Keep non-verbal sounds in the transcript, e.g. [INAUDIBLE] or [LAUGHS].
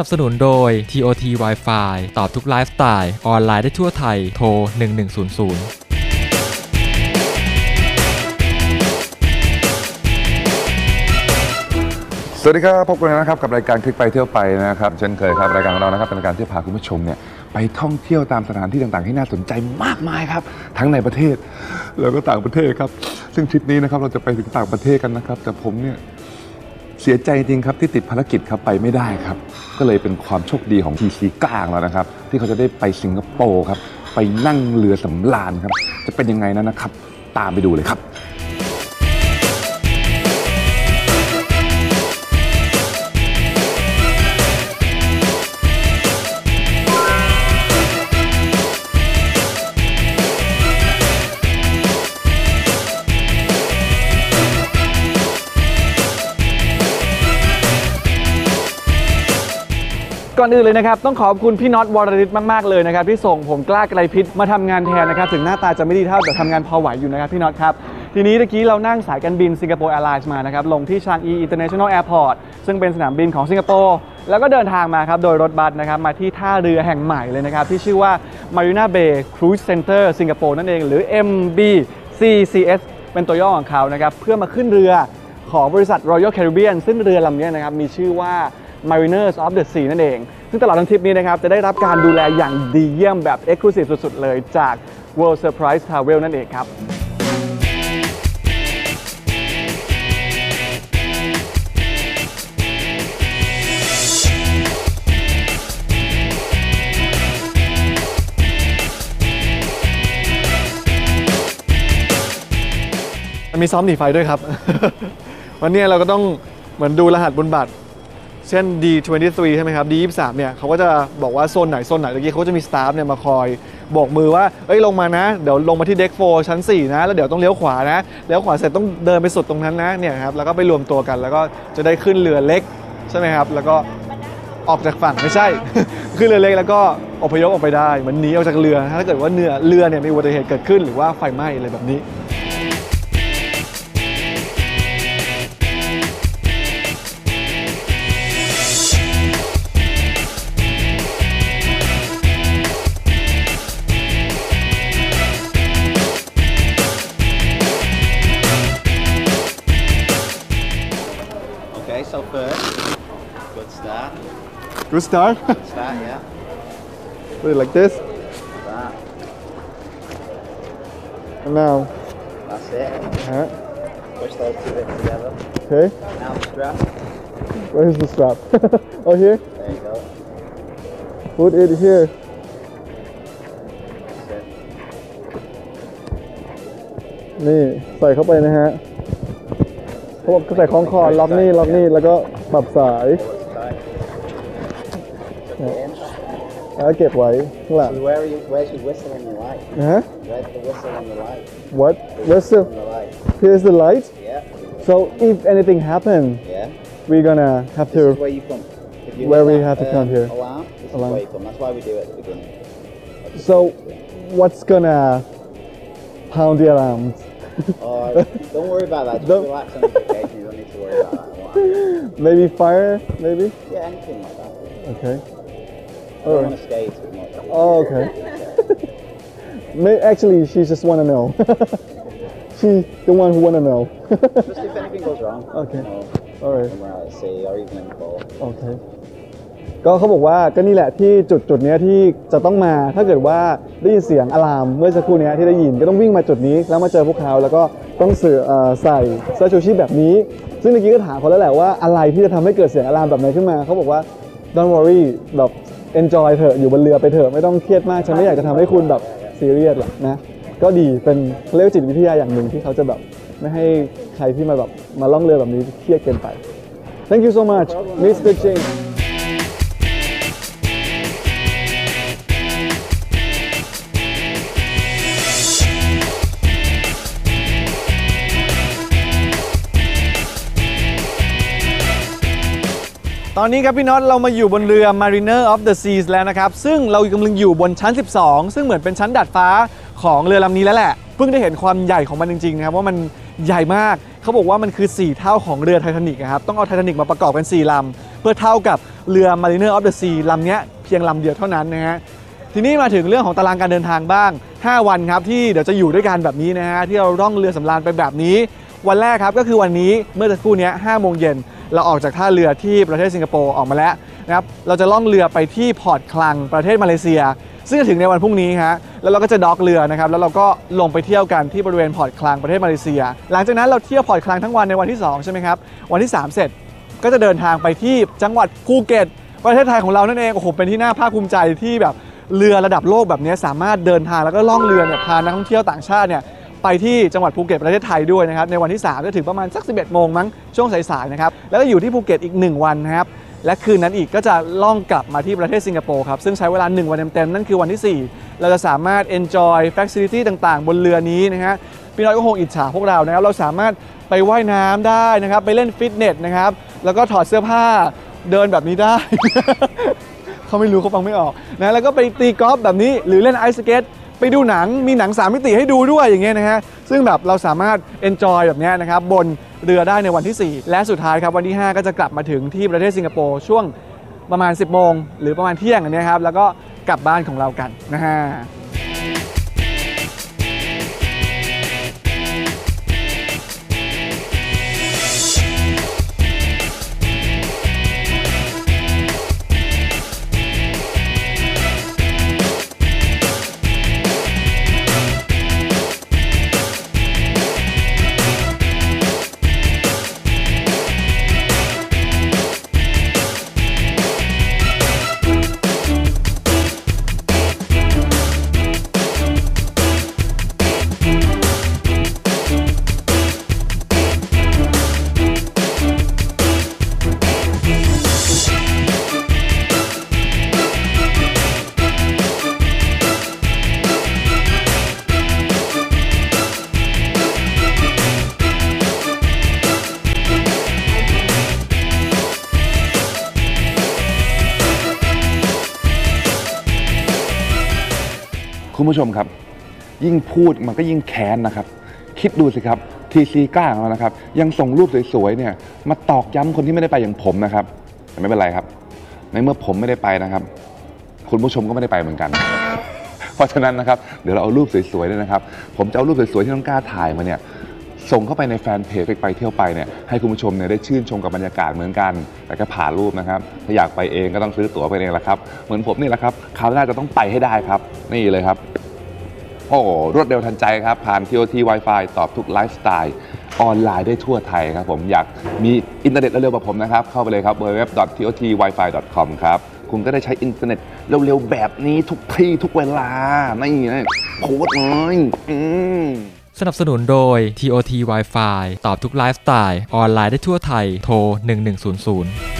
นับสนุนโดย TOT Wi-Fi ตอบทุกไลฟ์สไตล์ออนไลน์ได้ทั่วไทย โทร 1100สวัสดีครับพบกันนะครับกับรายการคลิกไปเที่ยวไปนะครับเช่นเคยครับรายการของเรานะครับเป็นรายการที่พาคุณผู้ชมเนี่ยไปท่องเที่ยวตามสถานที่ต่างๆ ที่น่าสนใจมากมายครับ ทั้งในประเทศ แล้วก็ต่างประเทศครับ ซึ่งทริปนี้นะครับเราจะไปถึงต่างประเทศกันนะครับ แต่ผมเนี่ยเสียใจจริงครับที่ติดภารกิจครับไปไม่ได้ครับ ก็เลยเป็นความโชคดีของทีซีก้างแล้วนะครับ ที่เขาจะได้ไปสิงคโปร์ครับ ไปนั่งเรือสำราญครับ จะเป็นยังไงนั้นนะครับ ตามไปดูเลยครับ อนอื่นเลยนะครับต้องขอบคุณพี่น็อตวรริศมากๆเลยนะครับที่ส่งผมกล้าไกลพิษมาทำงานแทนนะครับถึงหน้าตาจะไม่ดีเท่าแต่ทำงานพอไหวอยู่นะครับพี่น็อตครับทีนี้ตะกี้เรานั่งสายการบินสิงคโปร์แอร์ไลน์มานะครับลงที่ชางอีอินเตอร์เนชั่นแนลแอร์พอร์ตซึ่งเป็นสนามบินของสิงคโปร์แล้วก็เดินทางมาครับโดยรถบัสนะครับมาที่ท่าเรือแห่งใหม่เลยนะครับที่ชื่อว่า Marina Bay Cruise Center สิงคโปร์นั่นเองหรือ MBCCS เป็นตัวย่อของเขานะครับเพื่อมาขึ้นเรือของบริษัท Royal Caribbean ซึ่งเรือลำนี้นะครับมีชื่อว่า Mariners of the Sea นั่นเอง ซึ่งตลอดทั้งทริปนี้นะครับ จะได้รับการดูแลอย่างดีเยี่ยมแบบ Exclusive สุดๆ เลยจาก World Surprise Travel นั่นเองครับมีซ้อมหนีไฟด้วยครับ วันนี้เราก็ต้องเหมือนดูรหัสบนบัตร เช่น D23 ใช่ไหมครับ D23 เนี่ยเขาก็จะบอกว่าโซนไหนโซนไหนตะกี้เขาจะมีสตาฟเนี่ยมาคอยบอกมือว่า เอ้ยลงมานะ เดี๋ยวลงมาที่เด็กโฟชั้น 4 นะ แล้วเดี๋ยวต้องเลี้ยวขวานะเลี้ยวขวาเสร็จต้องเดินไปสุดตรงนั้นนะเนี่ยครับแล้วก็ไปรวมตัวกันแล้วก็จะได้ขึ้นเรือเล็กใช่ไหมครับแล้วก็ออกจากฝั่งไม่ใช่ ขึ้นเรือเล็กแล้วก็อพยพออกไปได้เหมือนหนีออกจากเรือถ้าเกิดว่าเรือเรือเนี่ยมีอุบัติเหตุเกิดขึ้นหรือว่าไฟไหม้อะไรแบบนี้ Okay, so first, good start. Good start [LAUGHS] Start, yeah. Put it like this That. and now That's it. uh, Push those two bits together. okay Now strap. where is the strap [LAUGHS] oh here There you go. put it here That's it. นี่ใส่เข้าไปนะฮะ เขาบอกก็ใส่คล้องคอล็อกนี่ล็อกนี่แล้วก็ปรับสาย Tuck it in. แล้วเก็บไว้ข้างหลัง So where are you, where's your whistle on your light? นะฮะ Where's the whistle on the light? what where's the On the light. here's the light Yeah. so if anything happen Yeah. we're gonna have This is to where you come. If you Where hear we that, have to come here. Alarm. This Alarm. is where you come. That's why we do it at the beginning. so what's gonna pound the alarms don't worry about that. Just don't. relax on vacation. You don't need to worry about that. One. [LAUGHS] Maybe fire, maybe? Yeah, anything like that. Okay. I don't want to much. Oh, okay. [LAUGHS] Actually, she just want to know. she, the one who want to know. just if anything goes wrong. [LAUGHS] Okay. You know, All right. Somewhere at sea or even in the. Okay. ก็เขาบอกว่าก็นี่แหละที่จุดจุดเนี้ยที่จะต้องมาถ้าเกิดว่าได้ยินเสียงอะลามเมื่อสักครู่เนี้ยที่ได้ยินก็ต้องวิ่งมาจุดนี้แล้วมาเจอพวกเขาแล้วก็ต้องเสือเอ่อใส่เสื้อชูชีพแบบนี้ ซึ่งเมื่อกี้ก็ถามเขาแล้วแหละว่าอะไรที่จะทำให้เกิดเสียงอะลามแบบไหนขึ้นมาเขาบอกว่า don't worry แบบ enjoy เถอะอยู่บนเรือไปเถอะไม่ต้องเครียดมากฉันไม่อยากจะทำให้คุณแบบซีเรียสหรอกนะก็ดีเป็นเรียกว่าจิตวิทยาอย่างหนึ่งที่เขาจะแบบไม่ให้ใครที่มาแบบมาล่องเรือแบบนี้เครียดเกินไป Thank you so much Mr. Ching ตอนนี้ครับพี่น็อตเรามาอยู่บนเรือ Mariner of the Seas แล้วนะครับ ซึ่งเรากำลังอยู่บนชั้น 12 ซึ่งเหมือนเป็นชั้นดาดฟ้าของเรือลำนี้แล้วแหละ เพิ่งได้เห็นความใหญ่ของมันจริงๆนะครับว่ามันใหญ่มาก เขาบอกว่ามันคือ 4 เท่าของเรือไททานิกอะครับ ต้องเอาไททานิกมาประกอบกัน 4ลำ เพื่อเท่ากับเรือ Mariner of the Sea ลำนี้เพียงลำเดียวเท่านั้นนะฮะ ทีนี้มาถึงเรื่องของตารางการเดินทางบ้าง 5 วันครับที่เดี๋ยวจะอยู่ด้วยกันแบบนี้นะฮะที่เราร่องเรือสำราญไปแบบนี้ วันแรกครับก็คือวันนี้เมื่อสักครู่นี้5โมงเย็น เราออกจากท่าเรือที่ประเทศสิงคโปร์ออกมาแล้วนะครับเราจะล่องเรือไปที่พอร์ตคลังประเทศมาเลเซีย ซึ่งจะถึงในวันพรุ่งนี้ฮะแล้วเราก็จะด็อกเรือนะครับแล้วเราก็ลงไปเที่ยวกันที่บริเวณพอร์ตคลังประเทศมาเลเซีย หลังจากนั้นเราเที่ยวพอร์ตคลังทั้งวันในวันที่สองใช่ไหมครับวันที่สามเสร็จก็จะเดินทางไปที่จังหวัดภูเก็ตประเทศไทยของเรานั่นเองโอ้โหเป็นที่น่าภาคภูมิใจที่แบบเรือระดับโลกแบบนี้สามารถเดินทางแล้วก็ล่องเรือเนี่ยพานักท่องเที่ยวต่างชาติเนี่ย ไปที่จังหวัดภูเก็ตประเทศไทยด้วยนะครับในวันที่3จะถึงประมาณสัก 11 โมงมั้งช่วงสายๆนะครับแล้วก็อยู่ที่ภูเก็ตอีก 1 วันนะครับและคืนนั้นอีกก็จะล่องกลับมาที่ประเทศสิงคโปร์ครับซึ่งใช้เวลา 1 วันเต็มๆนั่นคือวันที่ 4 เราจะสามารถ enjoy facility ต่างๆ บนเรือนี้นะฮะพี่น้อยก็คงอิจฉาพวกเรานะครับเราสามารถไปว่ายน้ำได้นะครับไปเล่นฟิตเนสนะครับแล้วก็ถอดเสื้อผ้าเดินแบบนี้ได้ เขาไม่รู้เขาฟังไม่ออกนะแล้วก็ไปตีกอล์ฟแบบนี้หรือเล่นไอซ์สเก็ต ไปดูหนังมีหนัง 3 มิติให้ดูด้วยอย่างเงี้ยนะฮะซึ่งแบบเราสามารถ enjoy แบบเนี้ยนะครับบนเรือได้ในวันที่ 4 และสุดท้ายครับวันที่ 5 ก็จะกลับมาถึงที่ประเทศสิงคโปร์ช่วงประมาณ 10 โมง หรือประมาณเที่ยงอันนี้ครับแล้วก็กลับบ้านของเรากันนะฮะ คุณผู้ชมครับ ยิ่งพูดมันก็ยิ่งแค้นนะครับ คิดดูสิครับทีซีกล้าของเรานะครับ ยังส่งรูปสวยๆเนี่ยมาตอกย้ำคนที่ไม่ได้ไปอย่างผมนะครับ แต่ไม่เป็นไรครับ ในเมื่อผมไม่ได้ไปนะครับ คุณผู้ชมก็ไม่ได้ไปเหมือนกัน เพราะฉะนั้นนะครับเดี๋ยวเราเอารูปสวยๆเนี่ยนะครับ ผมจะเอารูปสวยๆที่น้องกล้าถ่ายมาเนี่ย ส่งเข้าไปในแฟนเพจไปไปเที่ยวไปเนี่ยให้คุณผู้ชมเนี่ยได้ชื่นชมกับบรรยากาศเหมือนกัน แต่ก็ผ่านรูปนะครับ ถ้าอยากไปเองก็ต้องซื้อตั๋วไปเองละครับ เหมือนผมนี่แหละครับคราวหน้าจะต้องไปให้ได้ครับ นี่เลยครับ โอ้รวดเร็วทันใจครับ ผ่าน TOT Wi-Fi ตอบทุกไลฟ์สไตล์ออนไลน์ได้ทั่วไทยครับผมอยากมีอินเทอร์เน็ตเร็วๆแบบผมนะครับ เข้าไปเลยครับ www.totwifi.com ครับคุณก็ได้ใช้อินเทอร์เน็ตเร็วๆแบบนี้ทุกที่ทุกเวลา นี่นะโคตรเลยอืม สนับสนุนโดย TOT Wi-Fi ตอบทุกไลฟ์สไตล์ ออนไลน์ได้ทั่วไทย โทร 1100